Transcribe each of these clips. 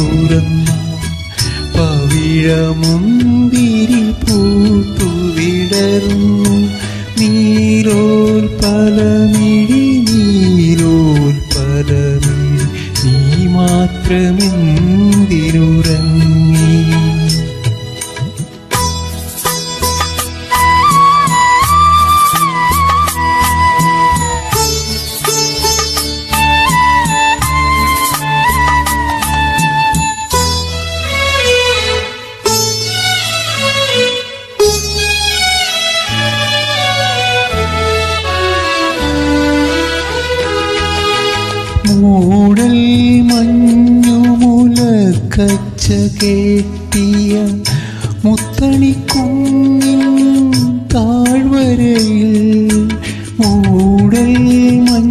തുറന്നു പവിഴമുന്തിരി പൂത്തു വിടർന്നു നീലോൽപലമിഴി നീലോൽപലമിഴി നീ മാത്രമെന്തിനുറങ്ങി മഞ്ഞുമുലക്കച്ച കേട്ടിയ മുത്തണിക്കുന്നിൻ താഴ്വരയിൽ മൂടൽ മഞ്ഞുമുലക്കച്ച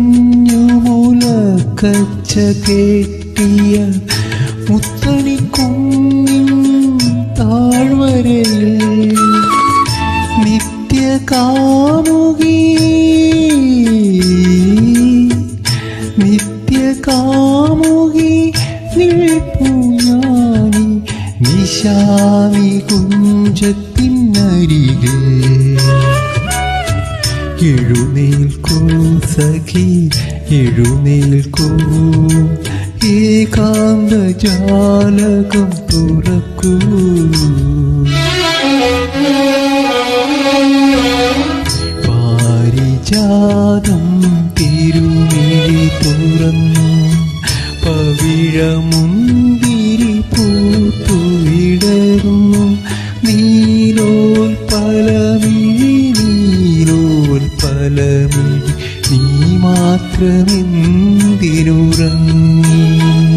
കേട്ടിയ മുത്തണിക്കുന്നിൻ താഴ്വരയിൽ നിത്യകാമുകി നിത്യകാമുകി നിൽപ്പുഞ്ഞാനി നിശാവി കുഞ്ചത്തിനരികെ. എഴുന്നേൽക്കൂ സഖി എഴുന്നേൽക്കൂ ഏകാന്ത ജാലകം തുറക്കൂ. പാരിജാതം നീ മാത്രമെന്തിനുറങ്ങി?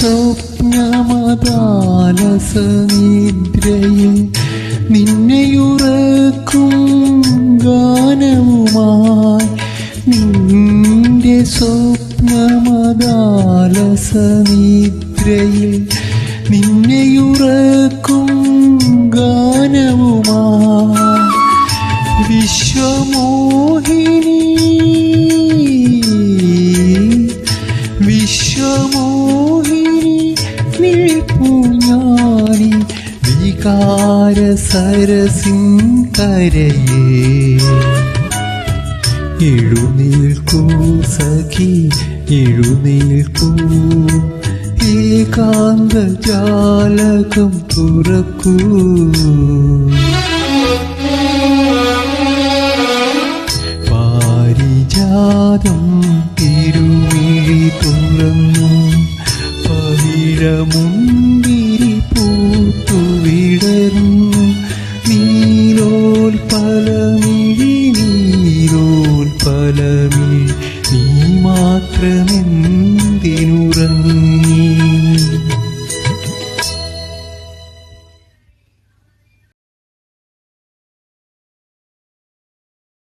സ്വപ്നമതാലസനിദ്രയിൽ നിന്നെയുറക്കും ഗാനവുമായി നിന്റെ സ്വപ്നമതാലസനിദ്രയിൽ നിന്നെയുറക്കും വികാര സരസിൻ കരയേ എഴുന്നേൽക്കൂ സഖി ജാലകം തുറക്കൂ. പാരിജാതം തിരുമിഴി തുറന്നു. പവിഴമുന്തിരി പൂത്തു വിടർന്നു നീരോൽ പലമിഴി നീ മാത്രമെന്തിനുറങ്ങി